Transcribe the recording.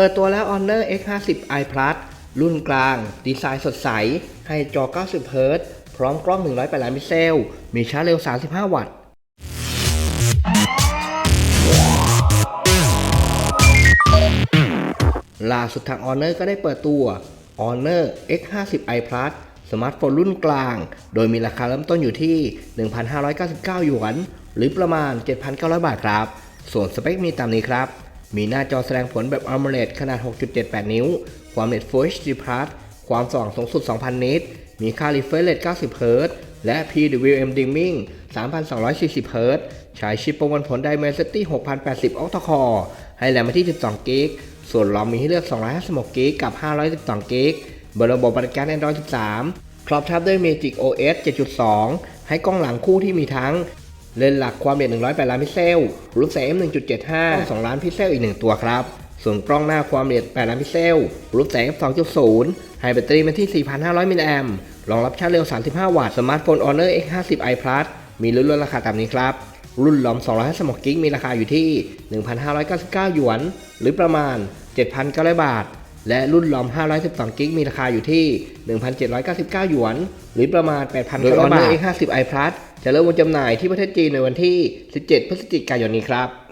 เปิดตัวแล้ว Honor X50 i Plus รุ่นกลาง ดีไซน์สดใส ให้จอ 90 Hz พร้อมกล้อง 108ล้านพิกเซล มีชาร์จเร็ว 35 วัตต์ ล่าสุดทาง Honor ก็ได้เปิดตัว Honor X50i Plus สมาร์ทโฟนรุ่นกลาง โดยมีราคาเริ่มต้นอยู่ที่ 1,599 หยวน หรือประมาณ 7,900 บาทครับ ส่วนสเปคมีตามนี้ครับ มีหน้าจอแสดงผลแบบ AMOLED ขนาด 6.78 นิ้ว ความเร็ว Full HD Plus ความสว่างสูงสุด 2,000 นิตมีค่า refresh rate 90 Hz และ PWM dimming 3,240 Hz ใช้ชิปประมวลผล Dimensity 6080 Octa Core ให้แรมมาที่ 12 g b ส่วนรอมมีให้เลือก 256 g b กับ 512 g b บนระบบบริการ Android 13 ครอบทับด้วย Magic OS 7.2 ให้กล้องหลังคู่ที่มีทั้ง เลนส์หลักความละเอียด108 ล้านพิกเซลรูปแสง f 1.75 2 ล้านพิกเซลอีก 1 ตัวครับ ส่วนกล้องหน้าความละเอียด8ล้านพิกเซลรูปแสง f 2.0ให้แบตเตอรี่มาที่ 4,500 มิลลิแอมป์รองรับชาร์จเร็ว 35 วัตต์ สมาร์ทโฟน Honor X50i Plus มีรุ่นลดราคาตามนี้ครับ รุ่นลอม256กิกมีราคาอยู่ที่ 1,599 หยวน หรือประมาณ 7,900 บาท และรุ่นลอม512กิกมีราคาอยู่ที่ 1,799 หยวน หรือประมาณ8,900บาทโดย Honor X50i Plus จะเริ่มวางจำหน่ายที่ประเทศจีนในวันที่ 17 พฤศจิกายนนี้ครับ